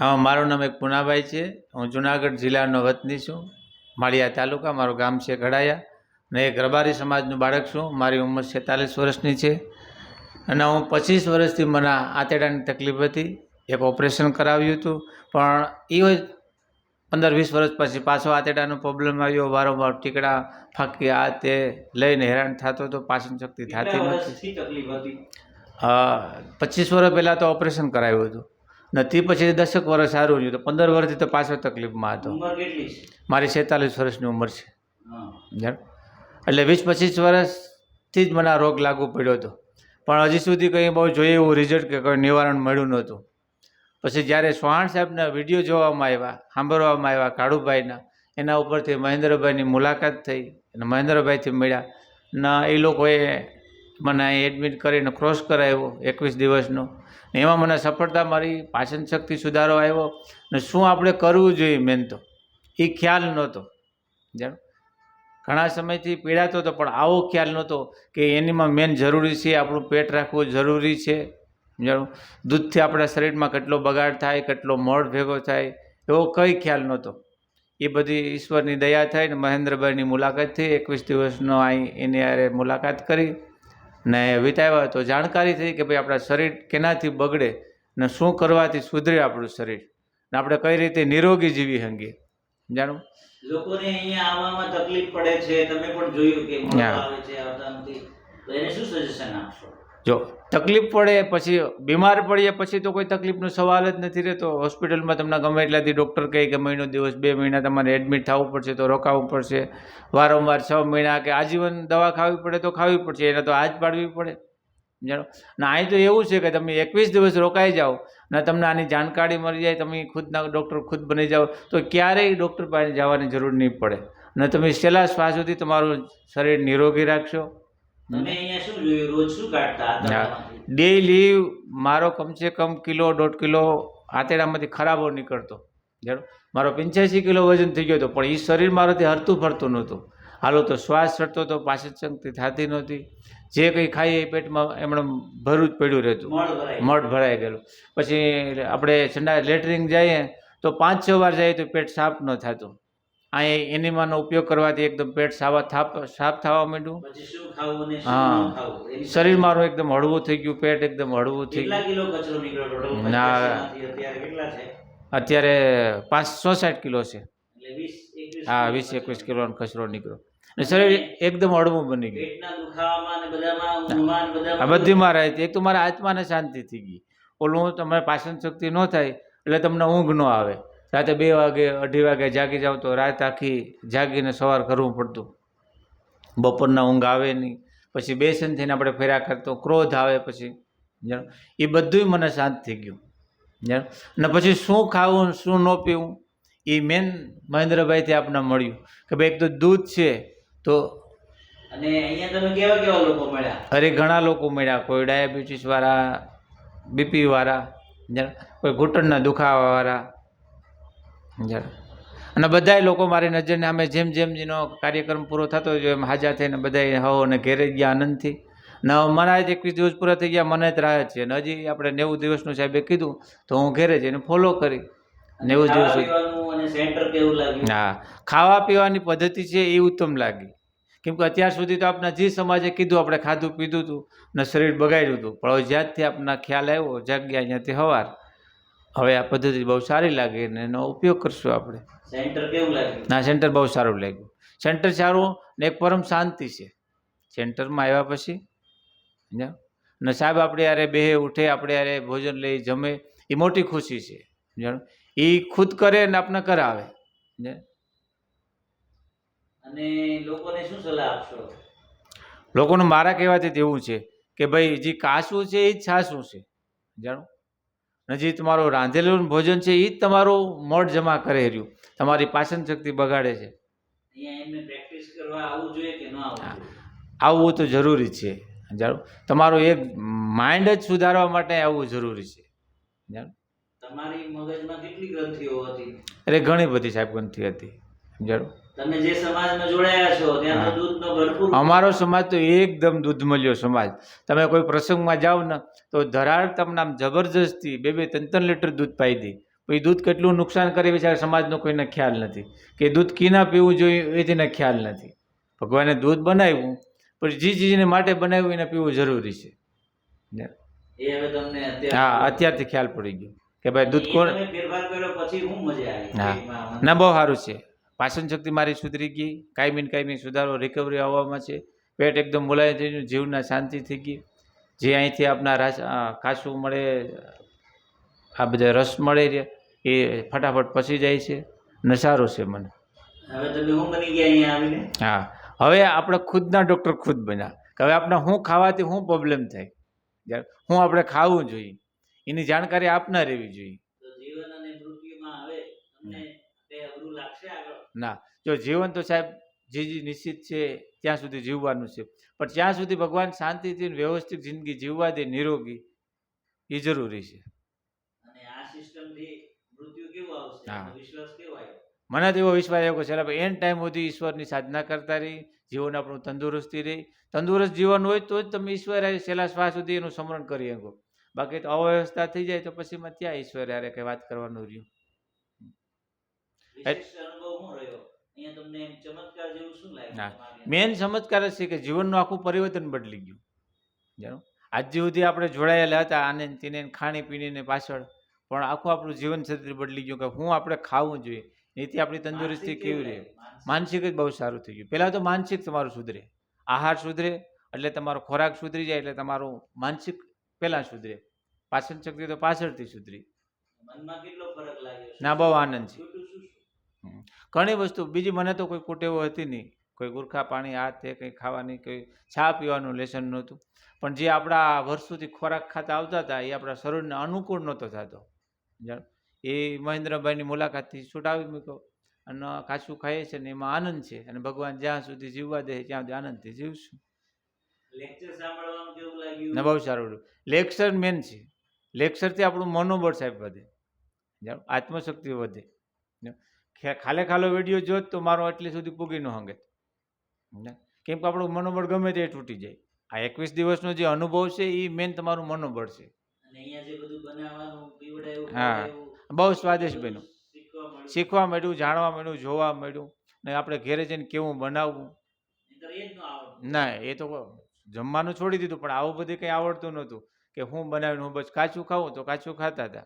હા મારું નામ એક પુનાભાઈ છે. હું જુનાગઢ જિલ્લાનો વતની છું. માળિયા તાલુકા મારું ગામ છે ઘડાયા. અને એક રબારી સમાજનું બાળક છું. મારી ઉંમર છેતાલીસ વર્ષની છે. અને હું પચીસ વર્ષથી મને આંતરડાની તકલીફ હતી. એક ઓપરેશન કરાવ્યું હતું. પણ એ હોય પંદર વીસ વર્ષ પછી પાછો આંતરડાનો પ્રોબ્લેમ આવ્યો. વારંવાર ટીકડા ફાંકી આ તે લઈને હેરાન થતો હતો. પાચન શક્તિ થતી નથી. હા પચીસ વર્ષ પહેલાં તો ઓપરેશન કરાવ્યું હતું. ને તે પછી દસેક વર્ષ સારું રહ્યું તો પંદર વર્ષથી તો પાછો તકલીફમાં હતો. મારી છેતાલીસ વર્ષની ઉંમર છે. એટલે વીસ પચીસ વર્ષથી જ મને આ રોગ લાગુ પડ્યો હતો. પણ હજી સુધી કંઈ બહુ જોઈએ એવું રિઝલ્ટ કે કોઈ નિવારણ મળ્યું નહોતું. પછી જ્યારે સોહાણ સાહેબના વીડિયો જોવામાં આવ્યા સાંભળવામાં આવ્યા કાળુભાઈના એના ઉપરથી મહેન્દ્રભાઈની મુલાકાત થઈ અને મહેન્દ્રભાઈથી મળ્યા. ના એ લોકોએ મને અહીં એડમિટ કરીને ક્રોસ કરાવ્યો એકવીસ દિવસનો. ને એમાં મને સફળતા મારી પાચન શક્તિ સુધારો આવ્યો ને શું આપણે કરવું જોઈએ મેન તો? એ ખ્યાલ નહોતો. જાણો? ઘણા સમયથી પીડાતો હતો, પણ આવો ખ્યાલ નહોતો કે એનીમાં મેન જરૂરી છે, આપણું પેટ રાખવું જરૂરી છે. જાણો? દૂધથી આપણા શરીરમાં કેટલો બગાડ થાય, કેટલો મળ ભેગો થાય, એવો કંઈ ખ્યાલ નહોતો. એ બધી ઈશ્વરની દયા થઈ ને મહેન્દ્રભાઈની મુલાકાત થઈ. એકવીસ દિવસનો અહીં એની યારે મુલાકાત કરી. ને વિતાવ્યા તો જાણકારી થઈ કે ભાઈ આપણા શરીર કેનાથી બગડે ને શું કરવાથી સુધરે આપણું શરીર. ને આપણે કઈ રીતે નિરોગી જીવી હંગીએ જાણો લોકોને અહીંયા આવવામાં તકલીફ પડે છે. તમે પણ જોયું કે આવે છે આવતા નથી તો એને શું સજેશન આપશો? જો તકલીફ પડે પછી, બીમાર પડીએ પછી તો કોઈ તકલીફનો સવાલ જ નથી રહેતો. હોસ્પિટલમાં તમને ગમે એટલાથી ડૉક્ટર કહે કે મહિનો, દિવસ, બે મહિના તમારે એડમિટ થવું પડશે, તો રોકાવું પડશે. વારંવાર છ મહિના કે આજીવન દવા ખાવી પડે તો ખાવી પડશે, એને તો આજ પાડવી પડે. જાણો? ને અહીં તો એવું છે કે તમે એકવીસ દિવસ રોકાઈ જાઓ ને તમને આની જાણકારી મળી જાય, તમે ખુદના ડૉક્ટર ખુદ બની જાઓ, તો ક્યારેય ડૉક્ટર પાસે જવાની જરૂર નહીં પડે. ને તમે છેલ્લા શ્વાસ તમારું શરીર નિરોગી રાખશો. તમે અહીંયા શું જોયું રોજ શું કાઢતા? ડેઈલી મારો કમસે કમ કિલો દોઢ કિલો આંતરડામાંથી ખરાબો નીકળતો. મારો પંચ્યાસી કિલો વજન થઈ ગયો હતો પણ એ શરીર મારાથી હરતું ફરતું નહોતું. હાલો તો શ્વાસ ચડતો તો પાછળ શક્તિ થતી નહોતી. જે કંઈ ખાઈએ એ પેટમાં એમણે ભરું જ પડ્યું રહેતું. મઠ ભરાઈ ગયેલું. પછી આપણે સંડા લેટરિંગ જઈએ તો પાંચ છ વાર જઈએ તો પેટ સાફ ન થતું. અહીં એનીમાનો ઉપયોગ કરવાથી એકદમ પેટ સાવા થાપ સાફ થવા માંડ્યું. હા. શરીર મારું એકદમ હળવું થઈ ગયું પેટ એકદમ હળવું થઈ ગયું. ના. અત્યારે પાંચસો સાઠ કિલો છે. હા વીસ એકવીસ કિલોનો કચરો નીકળ્યો. અને શરીર એકદમ હળવું બની ગયું. આ બધી મારા એક તો મારા આત્માને શાંતિ થઈ ગઈ. ઓલું તમારે પાચન શક્તિ ન થાય એટલે તમને ઊંઘ ન આવે. રાતે બે વાગે અઢી વાગે જાગી જાવ તો રાત આખી જાગીને સવાર કરવું પડતું. બપોરના ઊંઘ આવે નહીં. પછી બેસન થઈને આપણે ફેરા કરતો ક્રોધ આવે પછી. જાણ? એ બધુંય મને શાંત થઈ ગયું. જાણ? અને પછી શું ખાવું શું ન પીવું? એ મેન મહેન્દ્રભાઈથી આપણને મળ્યું કે ભાઈ એક તો દૂધ છે તો અને અહીંયા તમે કેવા કેવા લોકો મળ્યા? અરે ઘણા લોકો મળ્યા. કોઈ ડાયાબિટીસવાળા બીપીવાળા કોઈ ઘૂંટણના દુખાવાવાળા અને બધાય લોકો મારી નજરને અમે જેમ જેમ જેનો કાર્યક્રમ પૂરો થતો ગયો એમ હાજર થઈને બધાય હવો અને ઘેરે ગયા આનંદથી. ને મને જ એકવીસ દિવસ પૂરા થઈ ગયા મને જ રાહત છે. ને હજી આપણે નેવું દિવસનું સાહેબે કીધું તો હું ઘેરે જઈને ફોલો કરી. નેવું દિવસ હા. ખાવા પીવાની પદ્ધતિ છે એ ઉત્તમ લાગી. કેમ કે અત્યાર સુધી તો આપણા જે સમાજે કીધું આપણે ખાધું પીધું હતું ને શરીર બગાડ્યું હતું. પણ હવે જ્યાંથી આપણા ખ્યાલ આવ્યો જાગ્યા અહીંયાથી હવાર. હવે આ પદ્ધતિ બહુ સારી લાગી ને એનો ઉપયોગ કરશું આપણે. સેન્ટર કેવું લાગ્યું? ના સેન્ટર બહુ સારું લાગ્યું. સેન્ટર સારું ને એક પરમ શાંતિ છે. સેન્ટરમાં આવ્યા પછી સમજ્યા? ને સાહેબ આપણે યારે બેહે ઉઠે આપણે યારે ભોજન લઈ જમે એ મોટી ખુશી છે. જાણો એ ખુદ કરે ને આપણે કરાવે. અને લોકોને શું સલાહ આપશો? લોકોનું મારા કહેવાથી એવું છે કે ભાઈ જે કાસું છે એ જ છાશું છે. જાણો ને જે તમારું રાંધેલું ભોજન છે એ જ તમારું મોઢ જમા કરે રહ્યું. તમારી પાચન શક્તિ બગાડે છે. આવવું તો જરૂરી છે. જાણો તમારું એક માઇન્ડ જ સુધારવા માટે આવવું જરૂરી છે. તમારી મગજમાં કેટલી ગ્રંથિઓ હતી? અરે ઘણી બધી સાહેબ ગ્રંથિ હતી. જાણો. તમે જે સમાજમાં જોડાયા છો ત્યાં દૂધનો ભરપૂર અમારો સમાજ તો એકદમ દૂધમલ્યો સમાજ. તમે કોઈ પ્રસંગમાં જાઓ ને તો ધરાડ તમને આમ જબરજસ્તી બે બે ત્રણ ત્રણ લીટર દૂધ પાઈ દે. પછી દૂધ કેટલું નુકસાન કરે છે સમાજનો કોઈને ખ્યાલ નથી. કે દૂધ કીના પીવું જોઈએ એ તેને ખ્યાલ નથી. ભગવાને દૂધ બનાવ્યું પણ જે ચીજને માટે બનાવ્યું એને પીવું જરૂરી છે? એ હવે તમને હા અત્યારથી ખ્યાલ પડી ગયો. કે ભાઈ દૂધ કોણ હા. ના બહુ સારું છે. પાચન શક્તિ મારી સુધરી ગઈ. કાયમી કાયમી સુધારો રિકવરી આવવામાં છે. પેટ એકદમ મુલાયમ થઈ ગયું જીવના શાંતિ થઈ ગઈ. જે અહીંથી આપના રાસ કાસું મળે આ બધા રસ મળે છે એ ફટાફટ પસી જાય છે. ને સારું છે મને. હવે તમે હું બની ગયા અહીંયા આવીને? હા. હવે આપણે ખુદના ડૉક્ટર ખુદ બન્યા. કે હવે આપણે શું ખાવાથી શું પ્રોબ્લેમ થાય? શું આપણે ખાવું જોઈએ. એની જાણકારી આપના રહેવી જોઈએ. જીવન અને મૃત્યુમાં હવે તમને તે અઘરું લાગશે આગળ. ના. જો જીવન તો સાહેબ જે જે નિશ્ચિત છે ત્યાં સુધી જીવવાનું છે. પણ ત્યાં સુધી ભગવાન શાંતિથી વ્યવસ્થિત જિંદગી જીવવા દે નિરોગી એ જરૂરી છે. મને તો એવો વિશ્વાસ આવ્યો છે ભાઈ એન ટાઈમ સુધી ઈશ્વરની સાધના કરતા રહી જીવન આપણું તંદુરસ્તી રહી. તંદુરસ્ત જીવન હોય તો જ તમે ઈશ્વર છેલ્લા શ્વાસ સુધી એનું સ્મરણ કરી શકો. બાકી તો અવ્યવસ્થા થઈ જાય તો પછી ત્યાં ઈશ્વર યારે કંઈ વાત કરવાનું રહ્યું? મેન ચમત્કાર છે કે જીવનનું આખું પરિવર્તન બદલી ગયું. જાણો? આજ સુધી આપણે જોડાયેલા હતા આને તેને ને ખાણી પીણીને પાછળ પણ આખું આપણું જીવન ક્ષેત્ર બદલી ગયું કે હું આપણે ખાવું જોઈએ. એથી આપણી તંદુરસ્તી કેવી રહે? માનસિક. જ બહુ સારું થઈ ગયું. પહેલાં તો માનસિક તમારું સુધરે. આહાર સુધરે એટલે તમારો ખોરાક સુધરી જાય એટલે તમારું માનસિક પહેલાં સુધરે. પાચન શક્તિ તો પાછળથી સુધરી. ના બહુ આનંદ છે? ઘણી વસ્તુ બીજી મને તો કોઈ કુટેવો હતી નહીં. કોઈ ગુરખા પાણી આ તે કંઈ ખાવાની કોઈ ચા પીવાનું લેસન નહોતું. પણ જે આપણા વર્ષોથી ખોરાક ખાતા આવતા હતા એ આપણા શરીરને અનુકૂળ નહોતો થતો. એ મહેન્દ્રભાઈની મુલાકાતથી છૂટાવી મૂક્યો અને કાચું ખાઈએ છે ને એમાં આનંદ છે. અને ભગવાન જ્યાં સુધી જીવવા દે ત્યાં સુધી આનંદથી જીવશું. ને બહુ સારું લેક્ચર મેન છે. લેક્ચરથી આપણું મનોબળ સાહેબ વધે. આત્મશક્તિ વધે. ખાલે ખાલો વીડિયો જોત તો મારો એટલી સુધી પૂગી ન હંગે. ને? કેમ કે આપણું મનોબળ ગમે તે તૂટી જાય. આ એકવીસ દિવસનો જે અનુભવ છે એ મેન તમારું મનોબળ છે. હા. બહુ સ્વાદિષ્ટ બન્યું. શીખવા મળ્યું. જાણવા મળ્યું જોવા મળ્યું. ને આપણે ઘેરે જઈને કેવું બનાવવું. ના એ તો જમવાનું છોડી દીધું પણ આવું બધું કંઈ આવડતું નહોતું. કે હું બનાવીને હું બસ કાચું ખાવું તો કાચું ખાતા હતા.